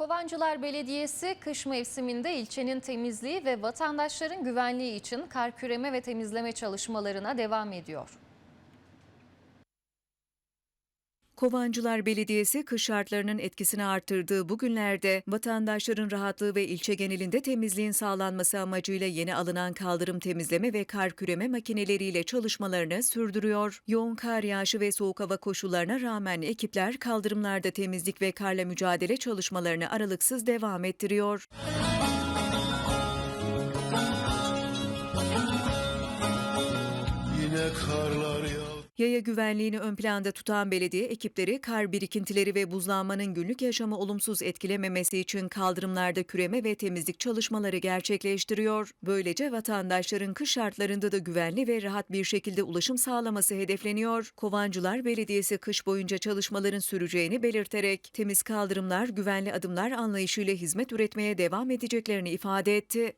Kovancılar Belediyesi kış mevsiminde ilçenin temizliği ve vatandaşların güvenliği için kar küreme ve temizleme çalışmalarına devam ediyor. Kovancılar Belediyesi kış şartlarının etkisini arttırdığı bu günlerde vatandaşların rahatlığı ve ilçe genelinde temizliğin sağlanması amacıyla yeni alınan kaldırım temizleme ve kar küreme makineleriyle çalışmalarını sürdürüyor. Yoğun kar yağışı ve soğuk hava koşullarına rağmen ekipler kaldırımlarda temizlik ve karla mücadele çalışmalarını aralıksız devam ettiriyor. Yine karlar yağ. Yaya güvenliğini ön planda tutan belediye ekipleri kar birikintileri ve buzlanmanın günlük yaşamı olumsuz etkilememesi için kaldırımlarda küreme ve temizlik çalışmaları gerçekleştiriyor. Böylece vatandaşların kış şartlarında da güvenli ve rahat bir şekilde ulaşım sağlaması hedefleniyor. Kovancılar Belediyesi kış boyunca çalışmaların süreceğini belirterek temiz kaldırımlar, güvenli adımlar anlayışıyla hizmet üretmeye devam edeceklerini ifade etti.